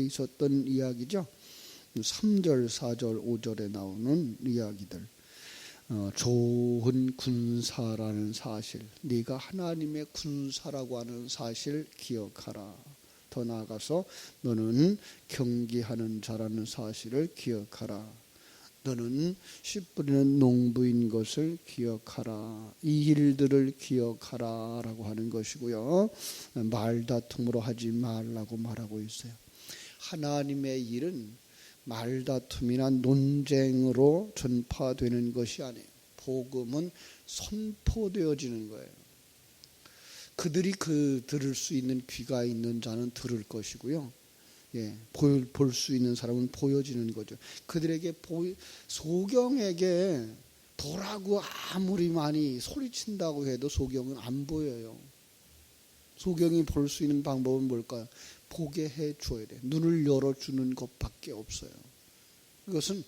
있었던 이야기죠. 3절, 4절, 5절에 나오는 이야기들. 어, 좋은 군사라는 사실, 네가 하나님의 군사라고 하는 사실 기억하라. 더 나아가서 너는 경기하는 자라는 사실을 기억하라. 너는 씨 뿌리는 농부인 것을 기억하라. 이 일들을 기억하라 라고 하는 것이고요. 말다툼으로 하지 말라고 말하고 있어요. 하나님의 일은 말다툼이나 논쟁으로 전파되는 것이 아니에요. 복음은 선포되어지는 거예요. 그들이 그 들을 수 있는 귀가 있는 자는 들을 것이고요. 예, 볼 수 있는 사람은 보여지는 거죠. 그들에게 보, 소경에게 보라고 아무리 많이 소리친다고 해도 소경은 안 보여요. 소경이 볼 수 있는 방법은 뭘까요? 보게 해 줘야 돼. 눈을 열어 주는 것밖에 없어요. 이것은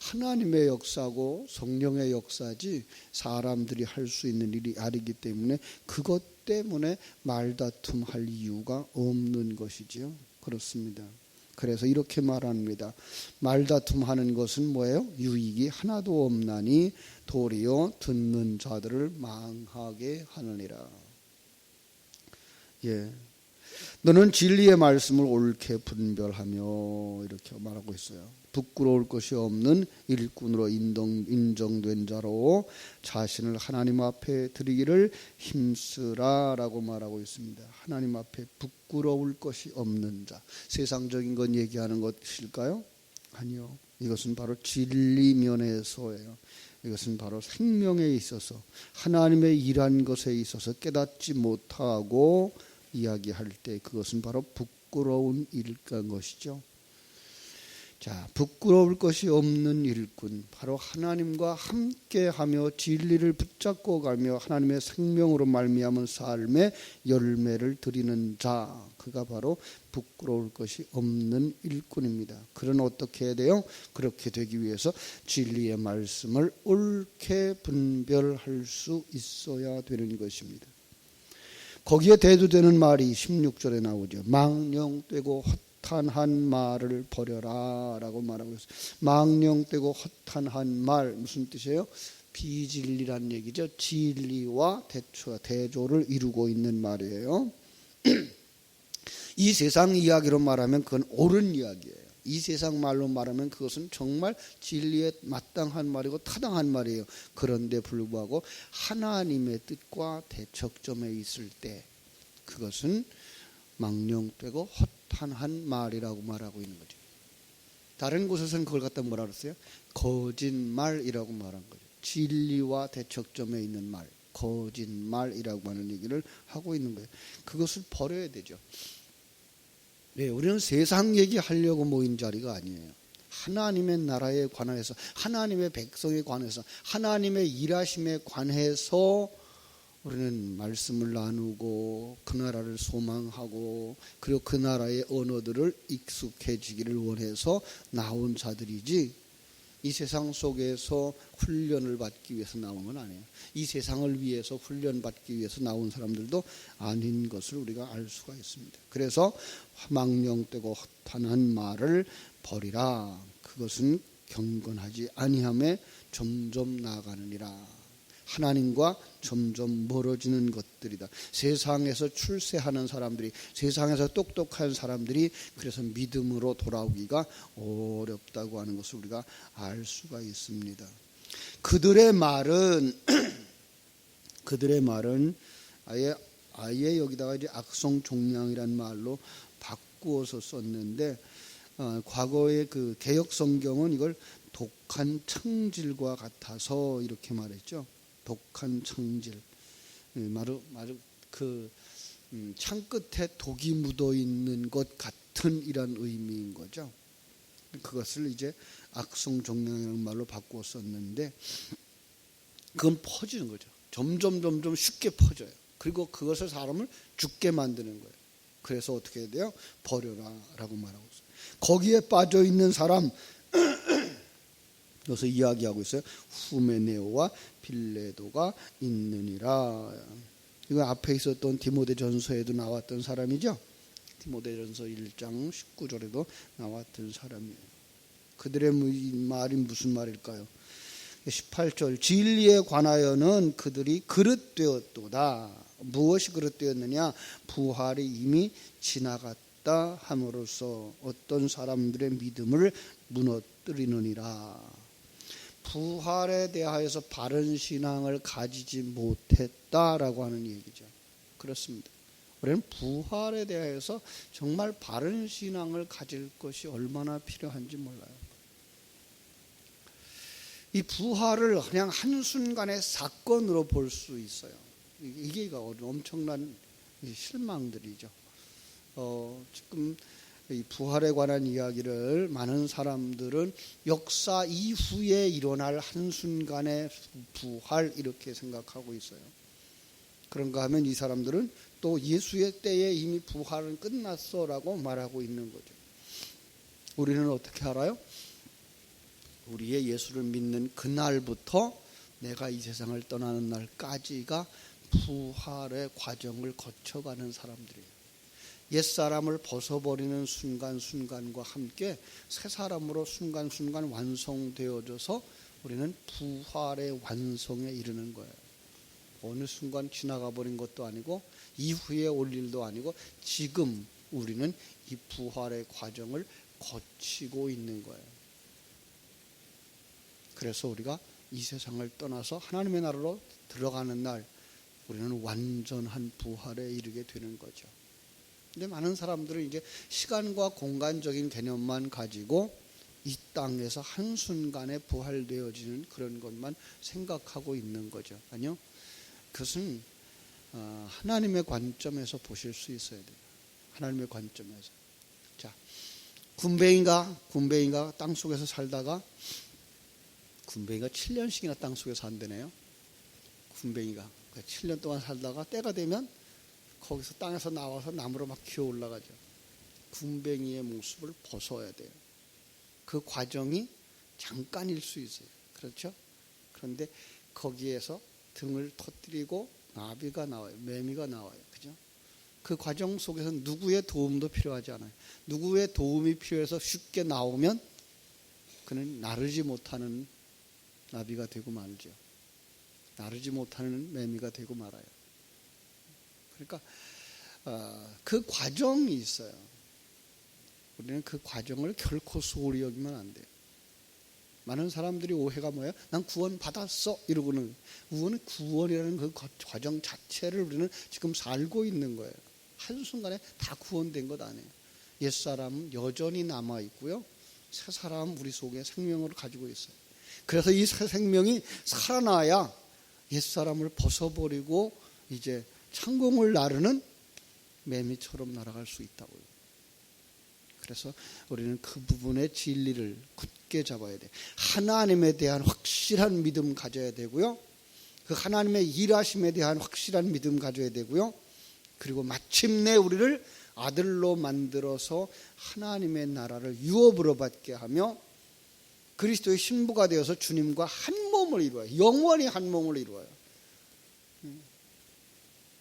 하나님의 역사고 성령의 역사지 사람들이 할 수 있는 일이 아니기 때문에 그것 때문에 말다툼 할 이유가 없는 것이지요. 그렇습니다. 그래서 이렇게 말합니다. 말다툼 하는 것은 뭐예요? 유익이 하나도 없나니 도리어 듣는 자들을 망하게 하느니라. 예. 너는 진리의 말씀을 옳게 분별하며 이렇게 말하고 있어요. 부끄러울 것이 없는 일꾼으로 인정, 인정 된 자로 자신을 하나님 앞에 드리기를 힘쓰라라고 말하고 있습니다. 하나님 앞에 부끄러울 것이 없는 자. 세상적인 건 얘기하는 것일까요? 아니요. 이것은 바로 진리 면에서예요. 이것은 바로 생명에 있어서 하나님의 일한 것에 있어서 깨닫지 못하고 이야기할 때 그것은 바로 부끄러운 일간 것이죠. 자, 부끄러울 것이 없는 일꾼, 바로 하나님과 함께하며 진리를 붙잡고 가며 하나님의 생명으로 말미암은 삶의 열매를 드리는 자, 그가 바로 부끄러울 것이 없는 일꾼입니다. 그는 어떻게 해야 돼요? 그렇게 되기 위해서 진리의 말씀을 옳게 분별할 수 있어야 되는 것입니다. 거기에 대두되는 말이 16절에 나오죠. 망령되고 헛한한 말을 버려라라고 말하고 있어요. 망령되고 헛한한 말 무슨 뜻이에요? 비진리란 얘기죠. 진리와 대조, 대조를 이루고 있는 말이에요. 이 세상 이야기로 말하면 그건 옳은 이야기예요. 이 세상 말로 말하면 그것은 정말 진리에 마땅한 말이고 타당한 말이에요. 그런데 불구하고 하나님의 뜻과 대척점에 있을 때 그것은 망령되고 헛한한 말이라고 말하고 있는 거죠. 다른 곳에서는 그걸 갖다 뭐라 그랬어요? 거짓말이라고 말한 거죠. 진리와 대척점에 있는 말, 거짓말이라고 하는 얘기를 하고 있는 거예요. 그것을 버려야 되죠. 네, 우리는 세상 얘기하려고 모인 자리가 아니에요. 하나님의 나라에 관해서, 하나님의 백성에 관해서, 하나님의 일하심에 관해서 우리는 말씀을 나누고 그 나라를 소망하고 그리고 그 나라의 언어들을 익숙해지기를 원해서 나온 자들이지 이 세상 속에서 훈련을 받기 위해서 나온 건 아니에요. 이 세상을 위해서 훈련 받기 위해서 나온 사람들도 아닌 것을 우리가 알 수가 있습니다. 그래서 망령되고 헛한한 말을 버리라. 그것은 경건하지 아니함에 점점 나아가느니라. 하나님과 점점 멀어지는 것들이다. 세상에서 출세하는 사람들이, 세상에서 똑똑한 사람들이 그래서 믿음으로 돌아오기가 어렵다고 하는 것을 우리가 알 수가 있습니다. 그들의 말은, 그들의 말은 아예, 아예 여기다가 이제 악성 종량이란 말로 바꾸어서 썼는데, 어, 과거의 그 개혁 성경은 이걸 독한 창질과 같아서 이렇게 말했죠. 독한 창질. 마루 마루 그창 끝에 독이 묻어 있는 것 같은 이란 의미인 거죠. 그것을 이제 악성 종량이라는 말로 바꾸어 썼는데 그건 퍼지는 거죠. 점점 점점 쉽게 퍼져요. 그리고 그것을 사람을 죽게 만드는 거예요. 그래서 어떻게 해야 돼요? 버려라라고 말하고 있어요. 거기에 빠져 있는 사람 여기서 이야기하고 있어요. 후메네오와 빌레도가 있느니라. 이거 앞에 있었던 디모데 전서에도 나왔던 사람이죠. 디모데 전서 1장 19절에도 나왔던 사람이에요. 그들의 말이 무슨 말일까요? 18절 진리에 관하여는 그들이 그릇되었도다. 무엇이 그릇되었느냐? 부활이 이미 지나갔다 함으로써 어떤 사람들의 믿음을 무너뜨리느니라. 부활에 대하여서 바른 신앙을 가지지 못했다라고 하는 얘기죠. 그렇습니다. 우리는 부활에 대하여서 정말 바른 신앙을 가질 것이 얼마나 필요한지 몰라요. 이 부활을 그냥 한순간의 사건으로 볼 수 있어요. 이게 엄청난 실망들이죠. 어, 지금 이 부활에 관한 이야기를 많은 사람들은 역사 이후에 일어날 한순간의 부활 이렇게 생각하고 있어요. 그런가 하면 이 사람들은 또 예수의 때에 이미 부활은 끝났어라고 말하고 있는 거죠. 우리는 어떻게 알아요? 우리의 예수를 믿는 그날부터 내가 이 세상을 떠나는 날까지가 부활의 과정을 거쳐가는 사람들이에요. 옛 사람을 벗어버리는 순간순간과 함께 새 사람으로 순간순간 완성되어져서 우리는 부활의 완성에 이르는 거예요. 어느 순간 지나가 버린 것도 아니고 이후에 올 일도 아니고 지금 우리는 이 부활의 과정을 거치고 있는 거예요. 그래서 우리가 이 세상을 떠나서 하나님의 나라로 들어가는 날 우리는 완전한 부활에 이르게 되는 거죠. 근데 많은 사람들은 이제 시간과 공간적인 개념만 가지고 이 땅에서 한순간에 부활되어지는 그런 것만 생각하고 있는 거죠. 아니요. 그것은 어, 하나님의 관점에서 보실 수 있어야 돼요. 하나님의 관점에서. 자, 군뱅이가 군뱅이가 땅 속에서 살다가 군뱅이가 7년씩이나 땅 속에 산대네요. 군뱅이가 7년 동안 살다가 때가 되면 거기서 땅에서 나와서 나무로 막 기어 올라가죠. 군뱅이의 모습을 벗어야 돼요. 그 과정이 잠깐일 수 있어요. 그렇죠? 그런데 거기에서 등을 터뜨리고 나비가 나와요. 매미가 나와요. 그죠? 그 과정 속에서 누구의 도움도 필요하지 않아요. 누구의 도움이 필요해서 쉽게 나오면 그는 나르지 못하는 나비가 되고 말죠. 나르지 못하는 매미가 되고 말아요. 그러니까 어, 그 과정이 있어요. 우리는 그 과정을 결코 소홀히 여기면 안 돼요. 많은 사람들이 오해가 뭐예요? 난 구원 받았어 이러고는 구원 구원이라는 그 과정 자체를 우리는 지금 살고 있는 거예요. 한 순간에 다 구원된 것 아니에요. 옛 사람은 여전히 남아 있고요. 새 사람은 우리 속에 생명을 가지고 있어요. 그래서 이 새 생명이 살아나야 옛 사람을 벗어버리고 이제 창공을 나르는 매미처럼 날아갈 수 있다고요. 그래서 우리는 그 부분의 진리를 굳게 잡아야 돼. 하나님에 대한 확실한 믿음 가져야 되고요. 그 하나님의 일하심에 대한 확실한 믿음 가져야 되고요. 그리고 마침내 우리를 아들로 만들어서 하나님의 나라를 유업으로 받게 하며 그리스도의 신부가 되어서 주님과 한 몸을 이루어요. 영원히 한 몸을 이루어요.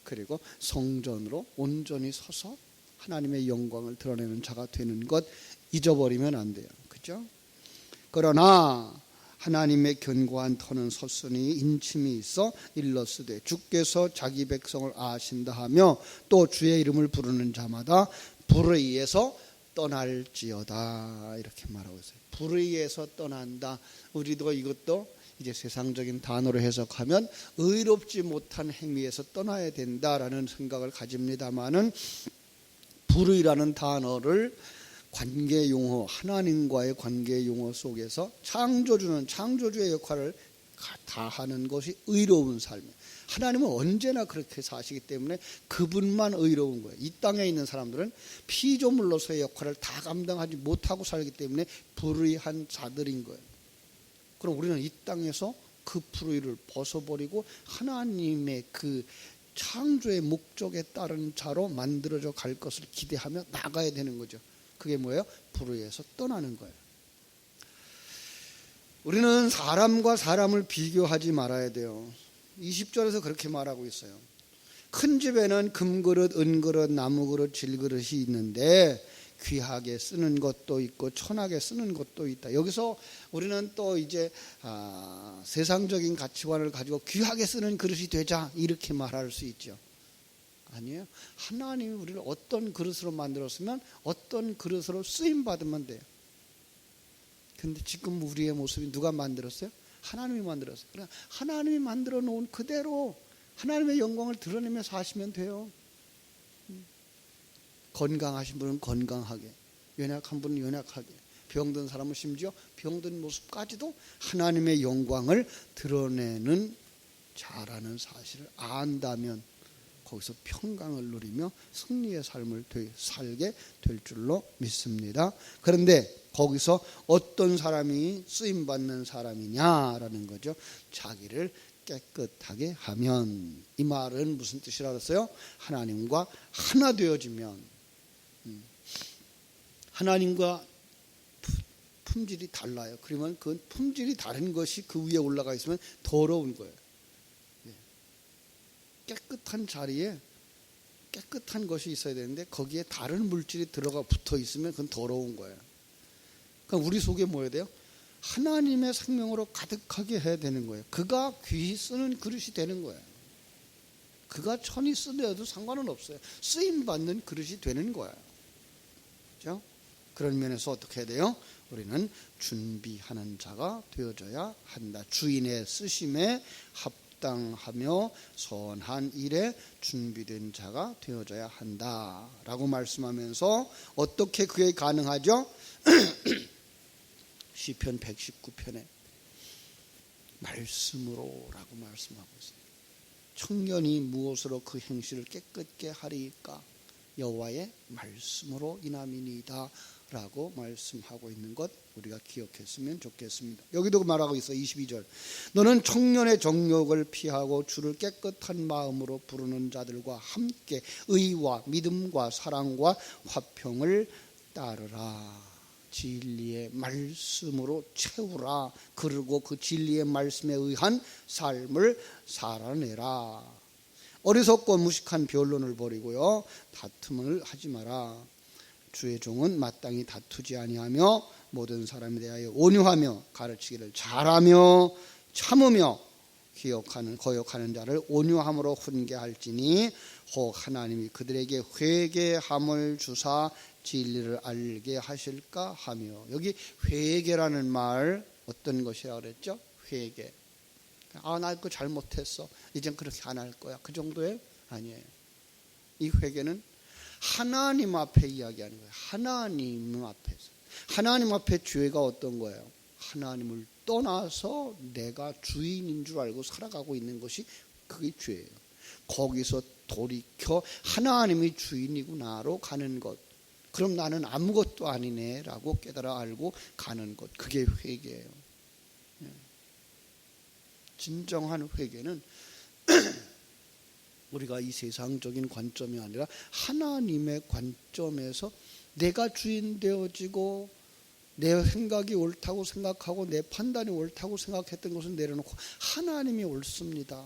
그리고 성전으로 온전히 서서 하나님의 영광을 드러내는 자가 되는 것 잊어버리면 안 돼요. 그죠? 그러나 하나님의 견고한 터는 섰으니 인침이 있어 일러스되 주께서 자기 백성을 아신다 하며 또 주의 이름을 부르는 자마다 불에 의해서 떠날지어다 이렇게 말하고 있어요. 불에 의해서 떠난다. 우리도 이것도 이제 세상적인 단어로 해석하면 의롭지 못한 행위에서 떠나야 된다라는 생각을 가집니다만은 불의라는 단어를 관계 용어 하나님과의 관계 용어 속에서 창조주는 창조주의 역할을 다 하는 것이 의로운 삶이에요. 하나님은 언제나 그렇게 사시기 때문에 그분만 의로운 거예요. 이 땅에 있는 사람들은 피조물로서의 역할을 다 감당하지 못하고 살기 때문에 불의한 자들인 거예요. 그럼 우리는 이 땅에서 그 불의를 벗어버리고 하나님의 그 창조의 목적에 따른 자로 만들어져 갈 것을 기대하며 나가야 되는 거죠. 그게 뭐예요? 불의에서 떠나는 거예요. 우리는 사람과 사람을 비교하지 말아야 돼요. 20절에서 그렇게 말하고 있어요. 큰 집에는 금그릇, 은그릇, 나무그릇, 질그릇이 있는데 귀하게 쓰는 것도 있고 천하게 쓰는 것도 있다. 여기서 우리는 또 이제 아, 세상적인 가치관을 가지고 귀하게 쓰는 그릇이 되자 이렇게 말할 수 있죠. 아니에요. 하나님이 우리를 어떤 그릇으로 만들었으면 어떤 그릇으로 쓰임 받으면 돼요. 근데 지금 우리의 모습이 누가 만들었어요? 하나님이 만들었어요. 그냥 하나님이 만들어 놓은 그대로 하나님의 영광을 드러내며 사시면 돼요. 음. 건강하신 분은 건강하게, 연약한 분은 연약하게, 병든 사람은 심지어 병든 모습까지도 하나님의 영광을 드러내는 잘하는 사실을 안다면 거기서 평강을 누리며 승리의 삶을 되- 살게 될 줄로 믿습니다. 그런데 거기서 어떤 사람이 쓰임 받는 사람이냐라는 거죠. 자기를 깨끗하게 하면 이 말은 무슨 뜻이라 그랬어요? 하나님과 하나 되어지면 음. 하나님과 푸- 품질이 달라요. 그러면 그 품질이 다른 것이 그 위에 올라가 있으면 더러운 거예요. 예. 깨끗한 자리에 깨끗한 것이 있어야 되는데 거기에 다른 물질이 들어가 붙어 있으면 그건 더러운 거예요. 그러니까 우리 속에 뭐야 돼요? 하나님의 생명으로 가득하게 해야 되는 거예요. 그가 귀히 쓰는 그릇이 되는 거예요. 그가 천이 쓰려도 상관은 없어요. 쓰임 받는 그릇이 되는 거예요. 그렇죠? 그런 면에서 어떻게 해야 돼요? 우리는 준비하는 자가 되어져야 한다. 주인의 쓰심에 합당하며 선한 일에 준비된 자가 되어져야 한다 라고 말씀하면서 어떻게 그게 가능하죠? 시편 119편에 말씀으로라고 말씀하고 있습니다. 청년이 무엇으로 그 행실을 깨끗게 하리까 여호와의 말씀으로 인함이니이다 라고 말씀하고 있는 것 우리가 기억했으면 좋겠습니다. 여기도 말하고 있어 22절. 너는 청년의 정욕을 피하고 주를 깨끗한 마음으로 부르는 자들과 함께 의와 믿음과 사랑과 화평을 따르라. 진리의 말씀으로 채우라. 그리고 그 진리의 말씀에 의한 삶을 살아내라 어리석고 무식한 변론을 버리고요 다툼을 하지 마라 주의 종은 마땅히 다투지 아니하며 모든 사람에 대하여 온유하며 가르치기를 잘하며 참으며 기억하는 거역하는 자를 온유함으로 훈계할지니 혹 하나님이 그들에게 회개함을 주사 진리를 알게 하실까 하며 여기 회개라는 말 어떤 것이라 그랬죠? 회개. 아, 나 그거 잘못했어. 이젠 그렇게 안 할 거야. 그 정도의 아니에요. 이 회개는 하나님 앞에 이야기하는 거예요. 하나님 앞에서. 하나님 앞에 죄가 어떤 거예요? 하나님을 떠나서 내가 주인인 줄 알고 살아가고 있는 것이 그게 죄예요. 거기서 돌이켜 하나님이 주인이구나로 가는 것. 그럼 나는 아무것도 아니네라고 깨달아 알고 가는 것. 그게 회개예요. 예. 진정한 회개는 우리가 이 세상적인 관점이 아니라 하나님의 관점에서 내가 주인 되어지고 내 생각이 옳다고 생각하고 내 판단이 옳다고 생각했던 것을 내려놓고 하나님이 옳습니다.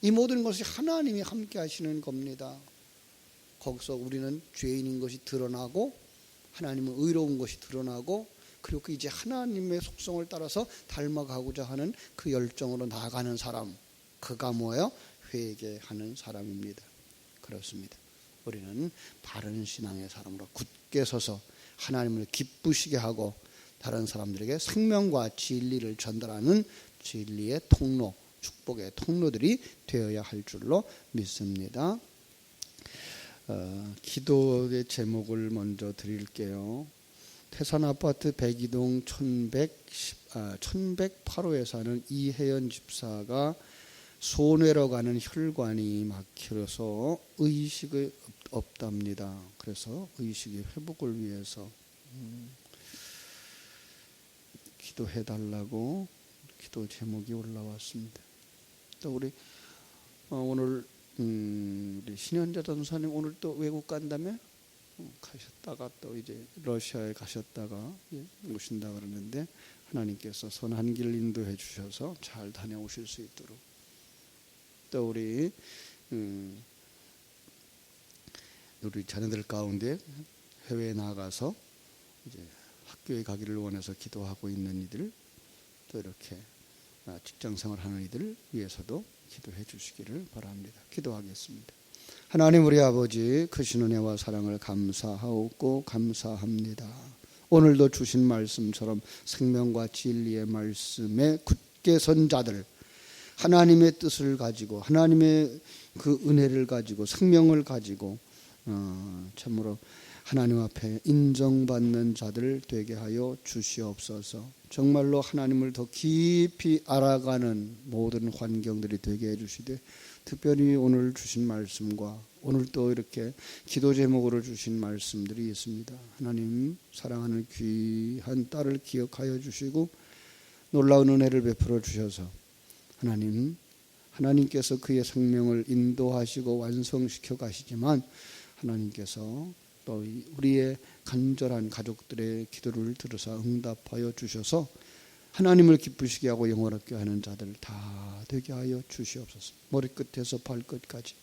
이 모든 것이 하나님이 함께 하시는 겁니다. 거기서 우리는 죄인인 것이 드러나고 하나님은 의로운 것이 드러나고 그리고 이제 하나님의 속성을 따라서 닮아가고자 하는 그 열정으로 나아가는 사람 그가 뭐예요? 회개하는 사람입니다. 그렇습니다. 우리는 바른 신앙의 사람으로 굳게 서서 하나님을 기쁘시게 하고 다른 사람들에게 생명과 진리를 전달하는 진리의 통로, 축복의 통로들이 되어야 할 줄로 믿습니다. 어, 기도의 제목을 먼저 드릴게요. 태산 아파트 백이동 1110, 아, 1108호에 사는 이혜연 집사가 손해로 가는 혈관이 막혀서 의식이 없- 없답니다. 그래서 의식의 회복을 위해서 음, 기도해 달라고 기도 제목이 올라왔습니다. 또 우리 어, 오늘 음, 우리 신현자 전사님 오늘 또 외국 간다며 어, 가셨다가 또 이제 러시아에 가셨다가 예, 오신다 그러는데 하나님께서 선한 길 인도해 주셔서 잘 다녀오실 수 있도록 또 우리 음, 우리 자녀들 가운데 해외에 나가서 이제 학교에 가기를 원해서 기도하고 있는 이들 또 이렇게 아, 직장 생활하는 이들 위해서도 기도해 주시기를 바랍니다. 기도하겠습니다. 하나님 우리 아버지 크신 은혜와 사랑을 감사하옵고 감사합니다. 오늘도 주신 말씀처럼 생명과 진리의 말씀에 굳게 선 자들 하나님의 뜻을 가지고 하나님의 그 은혜를 가지고 생명을 가지고 어, 참으로 하나님 앞에 인정받는 자들 되게 하여 주시옵소서. 정말로 하나님을 더 깊이 알아가는 모든 환경들이 되게 해주시되 특별히 오늘 주신 말씀과 오늘 또 이렇게 기도 제목으로 주신 말씀들이 있습니다. 하나님 사랑하는 귀한 딸을 기억하여 주시고 놀라운 은혜를 베풀어 주셔서 하나님 하나님께서 그의 생명을 인도하시고 완성시켜 가시지만 하나님께서 또 우리의 간절한 가족들의 기도를 들으사 응답하여 주셔서 하나님을 기쁘시게 하고 영원하게 하는 자들 다 되게 하여 주시옵소서. 머리끝에서 발끝까지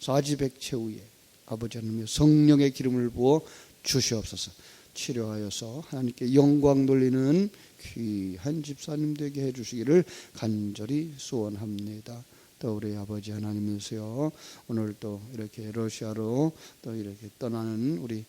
사지백체후에 아버지 하나님의 성령의 기름을 부어 주시옵소서. 치료하여서 하나님께 영광 돌리는 귀한 집사님 되게 해 주시기를 간절히 소원합니다. 또 우리 아버지 하나님이세요. 오늘 또 이렇게 러시아로 또 이렇게 떠나는 우리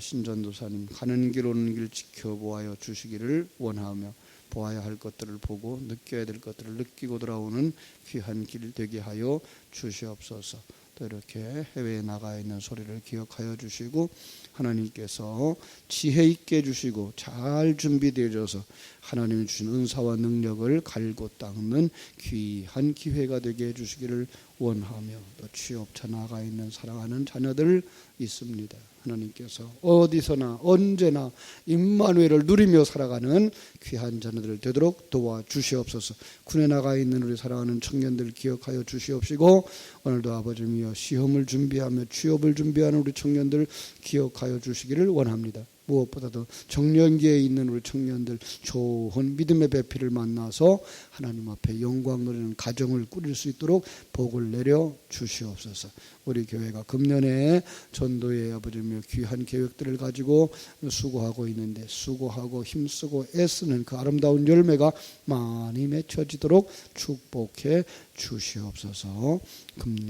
신전도사님 가는 길 오는 길 지켜보아여 주시기를 원하며 보아야 할 것들을 보고 느껴야 될 것들을 느끼고 돌아오는 귀한 길 되게 하여 주시옵소서. 또 이렇게 해외에 나가 있는 소리를 기억하여 주시고 하나님께서 지혜 있게 주시고 잘 준비되어져서 하나님이 주신 은사와 능력을 갈고 닦는 귀한 기회가 되게 해주시기를 원하며 또 취업차 나가 있는 사랑하는 자녀들 있습니다. 하나님께서 어디서나 언제나 임마누엘을 누리며 살아가는 귀한 자녀들 되도록 도와주시옵소서. 군에 나가 있는 우리 사랑하는 청년들 기억하여 주시옵시고 오늘도 아버지며 시험을 준비하며 취업을 준비하는 우리 청년들 기억하여 주시기를 원합니다. 무엇보다도 정년기에 있는 우리 청년들 좋은 믿음의 배필을 만나서 하나님 앞에 영광 누리는 가정을 꾸릴 수 있도록 복을 내려 주시옵소서. 우리 교회가 금년에 전도의 아버지며 귀한 계획들을 가지고 수고하고 있는데 수고하고 힘쓰고 애쓰는 그 아름다운 열매가 많이 맺혀지도록 축복해 주시옵소서.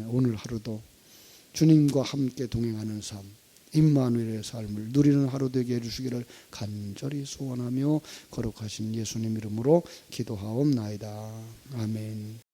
오늘 하루도 주님과 함께 동행하는 삶 임마누엘의 삶을 누리는 하루 되게 해주시기를 간절히 소원하며 거룩하신 예수님 이름으로 기도하옵나이다. 아멘.